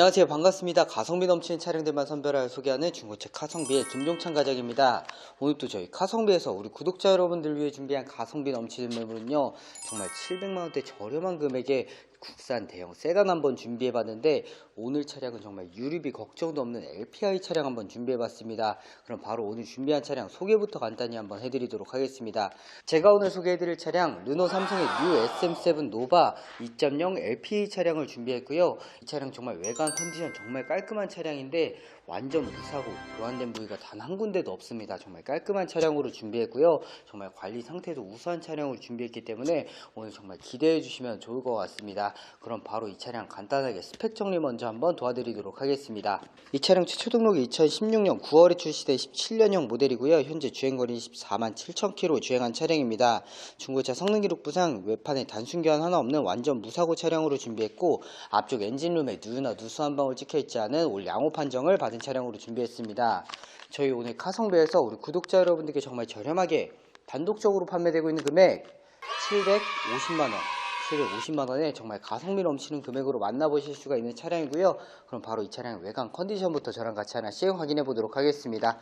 안녕하세요. 반갑습니다. 가성비 넘치는 차량들만 선별하여 소개하는 중고차 카성비의 김종찬 가족입니다. 오늘도 저희 카성비에서 우리 구독자 여러분들 위해 준비한 가성비 넘치는 매물은요 정말 700만원대 저렴한 금액에 국산 대형 세단 한번 준비해봤는데 오늘 차량은 정말 유류비 걱정도 없는 LPI 차량 한번 준비해봤습니다 그럼 바로 오늘 준비한 차량 소개부터 간단히 한번 해드리도록 하겠습니다 제가 오늘 소개해드릴 차량 르노 삼성의 뉴 SM7 노바 2.0 LPA 차량을 준비했고요 이 차량 정말 외관 컨디션 정말 깔끔한 차량인데 완전 무사고 교환된 부위가 단 한 군데도 없습니다. 정말 깔끔한 차량으로 준비했고요. 정말 관리 상태도 우수한 차량으로 준비했기 때문에 오늘 정말 기대해 주시면 좋을 것 같습니다. 그럼 바로 이 차량 간단하게 스펙 정리 먼저 한번 도와드리도록 하겠습니다. 이 차량 최초 등록이 2016년 9월에 출시된 17년형 모델이고요. 현재 주행거리 14만 7천 킬로 주행한 차량입니다. 중고차 성능 기록 부상 외판에 단순 교환 하나 없는 완전 무사고 차량으로 준비했고 앞쪽 엔진룸에 누유나 누수 한 방울 찍혀 있지 않은 올 양호 판정을 받은 차량으로 준비했습니다. 저희 오늘 카성배에서 우리 구독자 여러분들께 정말 저렴하게 단독적으로 판매되고 있는 금액 750만원 750만원에 정말 가성비 넘치는 금액으로 만나보실 수가 있는 차량이고요. 그럼 바로 이 차량의 외관 컨디션부터 저랑 같이 하나씩 확인해 보도록 하겠습니다.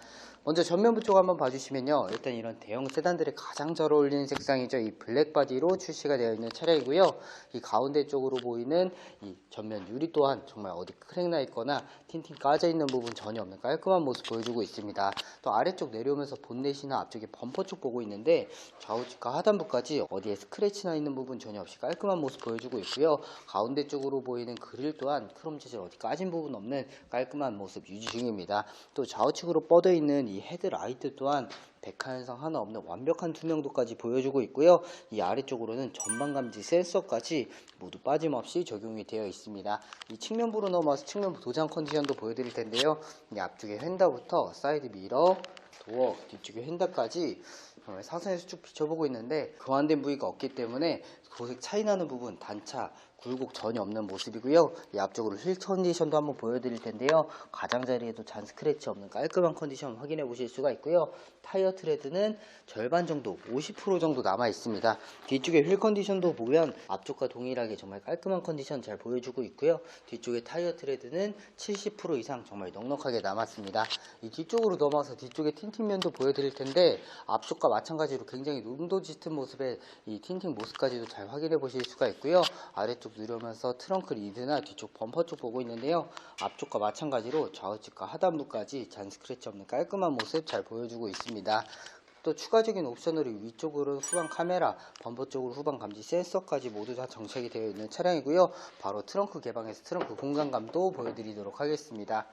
먼저 전면부 쪽 한번 봐주시면요. 일단 이런 대형 세단들에 가장 잘 어울리는 색상이죠. 이 블랙 바디로 출시가 되어 있는 차량이고요. 이 가운데 쪽으로 보이는 이 전면 유리 또한 정말 어디 크랙 나 있거나 틴팅 까져 있는 부분 전혀 없는 깔끔한 모습 보여주고 있습니다. 또 아래쪽 내려오면서 본넷이나 앞쪽에 범퍼 쪽 보고 있는데 좌우측과 하단부까지 어디에 스크래치 나 있는 부분 전혀 없이 깔끔한 모습 보여주고 있고요. 가운데 쪽으로 보이는 그릴 또한 크롬 재질 어디 까진 부분 없는 깔끔한 모습 유지 중입니다. 또 좌우측으로 뻗어 있는 이 헤드라이트 또한 백화현상 하나 없는 완벽한 투명도까지 보여주고 있고요. 이 아래쪽으로는 전방 감지 센서까지 모두 빠짐없이 적용이 되어 있습니다. 이 측면부로 넘어와서 측면부 도장 컨디션도 보여드릴 텐데요. 이 앞쪽에 휀다부터 사이드 미러, 도어, 뒤쪽에 휀다까지 사선에서 쭉 비춰보고 있는데 교환된 부위가 없기 때문에 도색 차이 나는 부분 단차 굴곡 전혀 없는 모습이고요. 이 앞쪽으로 휠 컨디션도 한번 보여드릴 텐데요. 가장자리에도 잔 스크래치 없는 깔끔한 컨디션 확인해 보실 수가 있고요. 타이어 트레드는 절반 정도, 50% 정도 남아 있습니다. 뒤쪽에 휠 컨디션도 보면 앞쪽과 동일하게 정말 깔끔한 컨디션 잘 보여주고 있고요. 뒤쪽에 타이어 트레드는 70% 이상 정말 넉넉하게 남았습니다. 이 뒤쪽으로 넘어와서 뒤쪽에 틴팅면도 보여드릴 텐데 앞쪽과 마찬가지로 굉장히 눈도 짙은 모습의 이 틴팅 모습까지도 잘 확인해 보실 수가 있고요. 아래쪽 누르면서 트렁크 리드나 뒤쪽 범퍼 쪽 보고 있는데요. 앞쪽과 마찬가지로 좌우측과 하단부까지 잔 스크래치 없는 깔끔한 모습 잘 보여주고 있습니다. 또 추가적인 옵션으로 위쪽으로는 후방 카메라, 범퍼 쪽으로 후방 감지 센서까지 모두 다 정착이 되어 있는 차량이고요. 바로 트렁크 개방해서 트렁크 공간감도 보여드리도록 하겠습니다.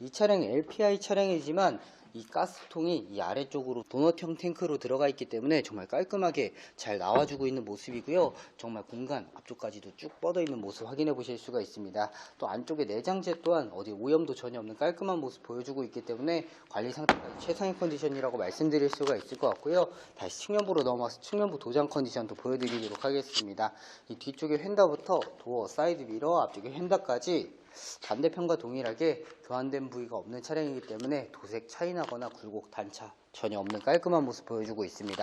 이 차량이 LPI 차량이지만 이 가스통이 이 아래쪽으로 도넛형 탱크로 들어가 있기 때문에 정말 깔끔하게 잘 나와주고 있는 모습이고요. 정말 공간 앞쪽까지도 쭉 뻗어 있는 모습 확인해 보실 수가 있습니다. 또 안쪽에 내장재 또한 어디 오염도 전혀 없는 깔끔한 모습 보여주고 있기 때문에 관리 상태가 최상의 컨디션이라고 말씀드릴 수가 있을 것 같고요. 다시 측면부로 넘어와서 측면부 도장 컨디션도 보여드리도록 하겠습니다. 이 뒤쪽에 휀다부터 도어, 사이드 미러, 앞쪽에 휀다까지 반대편과 동일하게 교환된 부위가 없는 차량이기 때문에 도색 차이 나거나 굴곡 단차 전혀 없는 깔끔한 모습 보여주고 있습니다.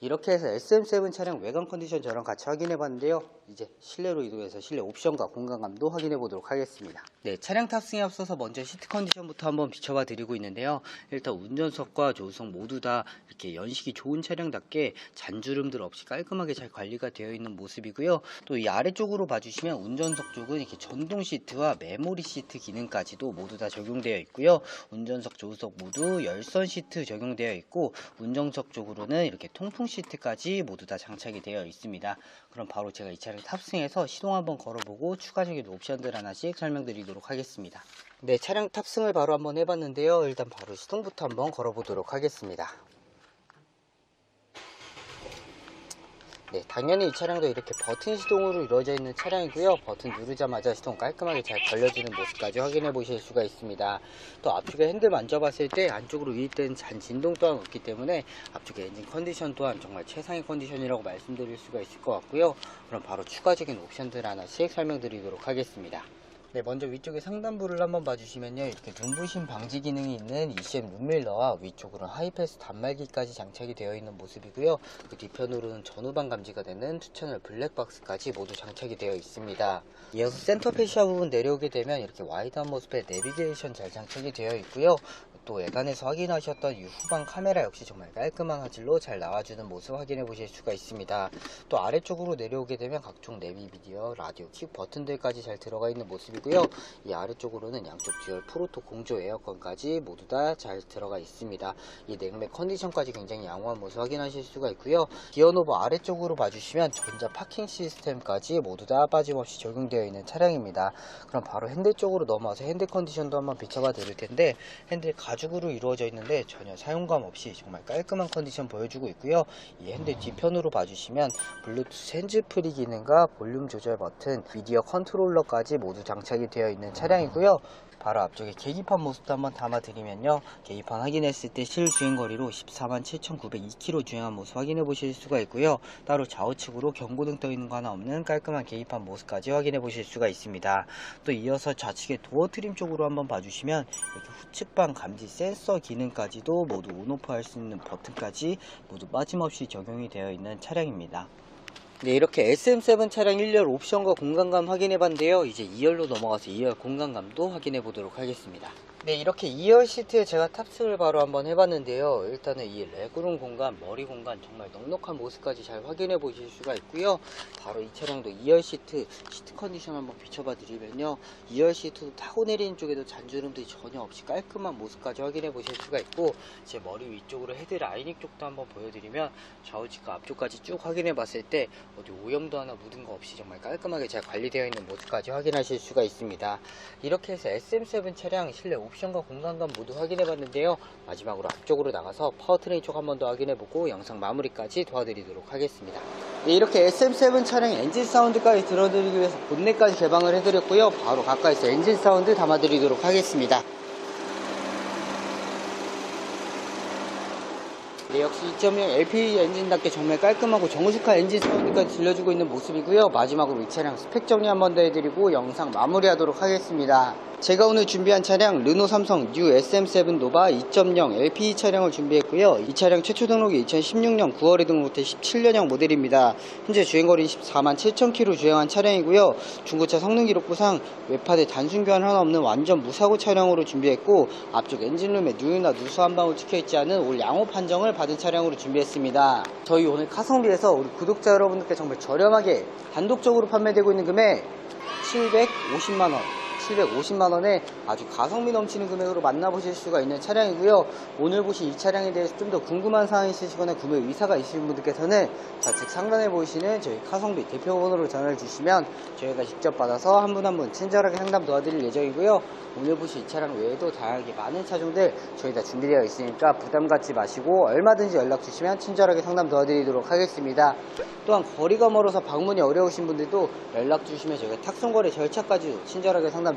이렇게 해서 SM7 차량 외관 컨디션 저랑 같이 확인해 봤는데요. 이제 실내로 이동해서 실내 옵션과 공간감도 확인해 보도록 하겠습니다. 네, 차량 탑승에 앞서서 먼저 시트 컨디션부터 한번 비춰봐 드리고 있는데요. 일단 운전석과 조수석 모두 다 이렇게 연식이 좋은 차량답게 잔주름들 없이 깔끔하게 잘 관리가 되어 있는 모습이고요. 또 이 아래쪽으로 봐주시면 운전석 쪽은 이렇게 전동 시트와 메모리 시트 기능까지도 모두 다 적용되어 있고요. 운전석, 조수석 모두 열선 시트 적용되어 있고 운전석 쪽으로는 이렇게 통풍 시트까지 모두 다 장착이 되어 있습니다. 그럼 바로 제가 이 차를 탑승해서 시동 한번 걸어보고 추가적인 옵션들 하나씩 설명드리도록 하겠습니다. 네, 차량 탑승을 바로 한번 해봤는데요. 일단 바로 시동부터 한번 걸어보도록 하겠습니다. 네, 당연히 이 차량도 이렇게 버튼 시동으로 이루어져 있는 차량이고요. 버튼 누르자마자 시동 깔끔하게 잘 걸려지는 모습까지 확인해 보실 수가 있습니다. 또 앞쪽에 핸들 만져봤을 때 안쪽으로 유입된 잔 진동 또한 없기 때문에 앞쪽에 엔진 컨디션 또한 정말 최상의 컨디션이라고 말씀드릴 수가 있을 것 같고요. 그럼 바로 추가적인 옵션들 하나씩 설명드리도록 하겠습니다. 네, 먼저 위쪽에 상단부를 한번 봐주시면요. 이렇게 눈부심 방지 기능이 있는 ECM 룸밀러와 위쪽으로는 하이패스 단말기까지 장착이 되어 있는 모습이고요. 그 뒤편으로는 전후방 감지가 되는 투채널 블랙박스까지 모두 장착이 되어 있습니다. 이어서 센터 페시아 부분 내려오게 되면 이렇게 와이드한 모습의 내비게이션 잘 장착이 되어 있고요. 또 외관에서 확인하셨던 이 후방 카메라 역시 정말 깔끔한 화질로 잘 나와주는 모습 확인해 보실 수가 있습니다. 또 아래쪽으로 내려오게 되면 각종 내비 미디어, 라디오, 킥 버튼들까지 잘 들어가 있는 모습이 고요. 이 아래쪽으로는 양쪽 듀얼 프로토 공조 에어컨까지 모두 다 잘 들어가 있습니다. 이 냉매 컨디션까지 굉장히 양호한 모습 확인하실 수가 있고요. 기어노브 아래쪽으로 봐주시면 전자 파킹 시스템까지 모두 다 빠짐없이 적용되어 있는 차량입니다. 그럼 바로 핸들 쪽으로 넘어와서 핸들 컨디션도 한번 비춰봐 드릴 텐데 핸들 가죽으로 이루어져 있는데 전혀 사용감 없이 정말 깔끔한 컨디션 보여주고 있고요. 이 핸들 뒤편으로 봐주시면 블루투스 핸즈프리 기능과 볼륨 조절 버튼, 미디어 컨트롤러까지 모두 장착 이 되어 있는 차량이고요. 바로 앞쪽에 계기판 모습도 한번 담아드리면요. 계기판 확인했을 때 실주행거리로 14만 7,902km 주행한 모습 확인해 보실 수가 있고요. 따로 좌우측으로 경고등 떠 있는 거 하나 없는 깔끔한 계기판 모습까지 확인해 보실 수가 있습니다. 또 이어서 좌측에 도어 트림 쪽으로 한번 봐주시면 이렇게 후측방 감지 센서 기능까지도 모두 온오프 할 수 있는 버튼까지 모두 빠짐없이 적용이 되어 있는 차량입니다. 네, 이렇게 SM7 차량 1열 옵션과 공간감 확인해 봤는데요. 이제 2열로 넘어가서 2열 공간감도 확인해 보도록 하겠습니다. 네, 이렇게 2열 시트에 제가 탑승을 바로 한번 해봤는데요. 일단은 이 레그룸 공간, 머리 공간 정말 넉넉한 모습까지 잘 확인해 보실 수가 있고요. 바로 이 차량도 2열 시트, 시트 컨디션 한번 비춰봐 드리면요. 2열 시트도 타고 내리는 쪽에도 잔주름들이 전혀 없이 깔끔한 모습까지 확인해 보실 수가 있고 제 머리 위쪽으로 헤드 라이닝 쪽도 한번 보여드리면 좌우측과 앞쪽까지 쭉 확인해 봤을 때 어디 오염도 하나 묻은 거 없이 정말 깔끔하게 잘 관리되어 있는 모습까지 확인하실 수가 있습니다. 이렇게 해서 SM7 차량 실내 옵션과 공간감 모두 확인해 봤는데요. 마지막으로 앞쪽으로 나가서 파워트레인 쪽 한 번 더 확인해 보고 영상 마무리까지 도와드리도록 하겠습니다. 네, 이렇게 SM7 차량 엔진 사운드까지 들어드리기 위해서 본넷까지 개방을 해드렸고요. 바로 가까이서 엔진 사운드 담아드리도록 하겠습니다. 네, 역시 2.0 LPG 엔진답게 정말 깔끔하고 정식한 엔진 사운드까지 들려주고 있는 모습이고요. 마지막으로 이 차량 스펙 정리 한번 더 해드리고 영상 마무리하도록 하겠습니다. 제가 오늘 준비한 차량 르노 삼성 뉴 SM7 노바 2.0 LPG 차량을 준비했고요. 이 차량 최초 등록이 2016년 9월에 등록돼 17년형 모델입니다. 현재 주행거리 14만 7,000km 주행한 차량이고요. 중고차 성능 기록부상 외파대 단순 교환 하나 없는 완전 무사고 차량으로 준비했고 앞쪽 엔진룸에 누유나 누수 한 방울 찍혀있지 않은 올 양호 판정을 받은 차량으로 준비했습니다. 저희 오늘 카성비에서 우리 구독자 여러분들께 정말 저렴하게 단독적으로 판매되고 있는 금액 750만원 750만원에 아주 가성비 넘치는 금액으로 만나보실 수가 있는 차량이고요. 오늘 보신 이 차량에 대해서 좀 더 궁금한 사항이 있으시거나 구매 의사가 있으신 분들께서는 좌측 상단에 보이시는 저희 카성비 대표번호로 전화를 주시면 저희가 직접 받아서 한 분 한 분 친절하게 상담 도와드릴 예정이고요. 오늘 보신 이 차량 외에도 다양하게 많은 차종들 저희 다 준비되어 있으니까 부담 갖지 마시고 얼마든지 연락 주시면 친절하게 상담 도와드리도록 하겠습니다. 또한 거리가 멀어서 방문이 어려우신 분들도 연락 주시면 저희가 탁송거래 절차까지 친절하게 상담